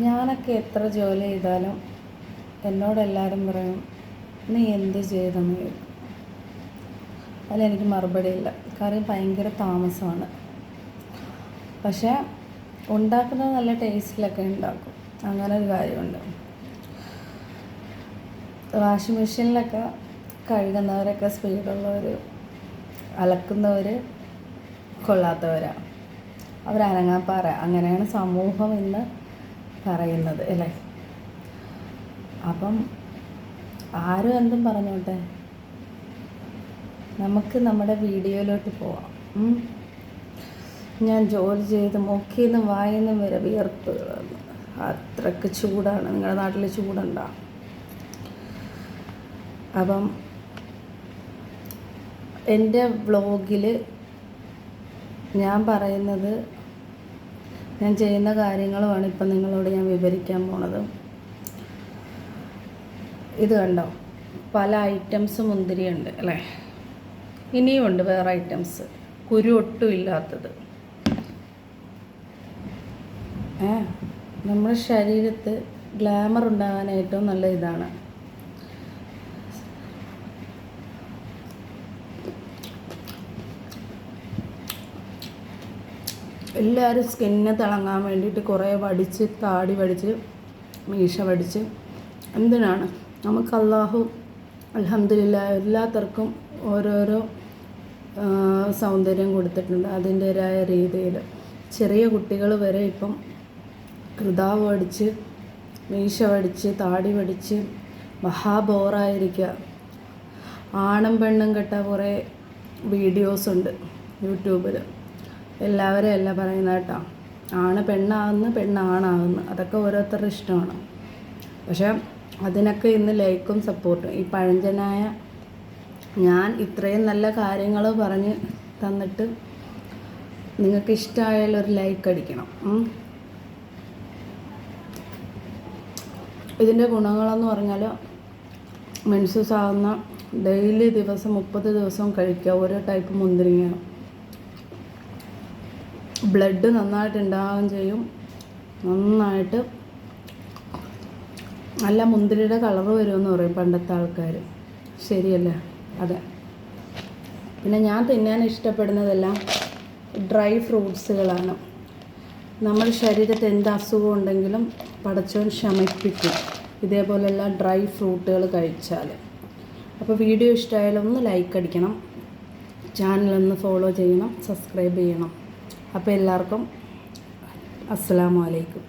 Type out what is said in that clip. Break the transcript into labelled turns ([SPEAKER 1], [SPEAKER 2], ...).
[SPEAKER 1] ഞാനൊക്കെ എത്ര ജോലി ചെയ്താലും എന്നോടെല്ലാവരും പറയും നീ എന്ത് ചെയ്തെന്ന് ചോദിക്കും. അതിലെനിക്ക് മറുപടിയില്ല കാര്യം ഭയങ്കര താമസമാണ്. പക്ഷേ ഉണ്ടാക്കുന്നത് നല്ല ടേസ്റ്റിലൊക്കെ ഉണ്ടാക്കും. അങ്ങനെ ഒരു കാര്യമുണ്ട്. വാഷിംഗ് മെഷീനിലൊക്കെ കഴുകുന്നവരൊക്കെ സ്പീഡുള്ളവർ അലക്കുന്നവർ കൊള്ളാത്തവരാണ് അവരനങ്ങാപ്പാറ. അങ്ങനെയാണ് സമൂഹം ഇന്ന് പറയുന്നത് അല്ലേ? അപ്പം ആരും എന്തും പറഞ്ഞോട്ടെ? നമുക്ക് നമ്മുടെ വീഡിയോയിലോട്ട് പോവാം. ഞാൻ ജോലി ചെയ്ത് മുക്കിന്ന് വായിന്ന് വരെ വിയർപ്പ് അത്രയ്ക്ക് ചൂടാണ്. നിങ്ങളുടെ നാട്ടിൽ ചൂടുണ്ടോ? അപ്പം എന്റെ വ്ളോഗിൽ ഞാൻ പറയുന്നത് ഞാൻ ചെയ്യുന്ന കാര്യങ്ങളുമാണ് ഇപ്പം നിങ്ങളോട് ഞാൻ വിവരിക്കാൻ പോണത്. ഇത് കണ്ടോ? പല ഐറ്റംസ് മുന്തിരിയുണ്ട് അല്ലേ? ഇനിയും ഉണ്ട് വേറെ ഐറ്റംസ് കുരു ഒട്ടും ഇല്ലാത്തത്. നമ്മുടെ ശരീരത്ത് ഗ്ലാമർ ഉണ്ടാകാൻ ഏറ്റവും നല്ല ഇതാണ്. എല്ലാവരും സ്കിന്നെ തിളങ്ങാൻ വേണ്ടിയിട്ട് കുറേ വടിച്ച് താടി വടിച്ച് മീശ വടിച്ച് എന്തിനാണ്? നമുക്ക് അള്ളാഹു അലഹമില്ല എല്ലാത്തർക്കും ഓരോരോ സൗന്ദര്യം കൊടുത്തിട്ടുണ്ട് അതിന്റെതായ രീതിയിൽ. ചെറിയ കുട്ടികൾ വരെ ഇപ്പം കൃതാവ് അടിച്ച് മീശ വടിച്ച് താടി വടിച്ച് മഹാബോറായിരിക്കുക ആണും പെണ്ണും കെട്ട കുറേ വീഡിയോസ് ഉണ്ട് യൂട്യൂബിൽ എല്ലാവരും അല്ല പറയുന്നത് കേട്ടോ. ആണ് പെണ്ണാകുന്നു പെണ്ണാണാകുന്നു. അതൊക്കെ ഓരോരുത്തരുടെ ഇഷ്ടമാണ്. പക്ഷേ അതിനൊക്കെ ഇന്ന് ലൈക്കും സപ്പോർട്ടും ഈ പഴഞ്ചനായ ഞാൻ ഇത്രയും നല്ല കാര്യങ്ങൾ പറഞ്ഞ് തന്നിട്ട് നിങ്ങൾക്ക് ഇഷ്ടമായാലും ഒരു ലൈക്ക് അടിക്കണം. ഇതിന്റെ ഗുണങ്ങളെന്ന് പറഞ്ഞാൽ മെൻസസ് ആകുന്ന ഡെയിലി ദിവസം മുപ്പത് ദിവസം കഴിക്കുക. ഓരോ ടൈപ്പ് മുന്തിരിങ്ങ ബ്ലഡ് നന്നായിട്ട് ഉണ്ടാവുകയും ചെയ്യും. നന്നായിട്ട് നല്ല മുന്തിരിയുടെ കളറ് വരുമെന്ന് പറയും പണ്ടത്തെ ആൾക്കാർ ശരിയല്ലേ? അതെ. പിന്നെ ഞാൻ തിന്നാൻ ഇഷ്ടപ്പെടുന്നതെല്ലാം ഡ്രൈ ഫ്രൂട്ട്സുകളാണ്. നമ്മുടെ ശരീരത്തിൽ എന്ത് അസുഖം ഉണ്ടെങ്കിലും പടച്ചവൻ ശമിപ്പിക്കും. ഇതേപോലെയുള്ള ഡ്രൈ ഫ്രൂട്ടുകൾ കഴിച്ചാൽ. അപ്പോൾ വീഡിയോ ഇഷ്ടമായാലും ഒന്ന് ലൈക്ക് അടിക്കണം. ചാനലൊന്ന് ഫോളോ ചെയ്യണം. സബ്സ്ക്രൈബ് ചെയ്യണം. അപ്പോൾ എല്ലാവർക്കും അസ്സാം അലൈക്കും.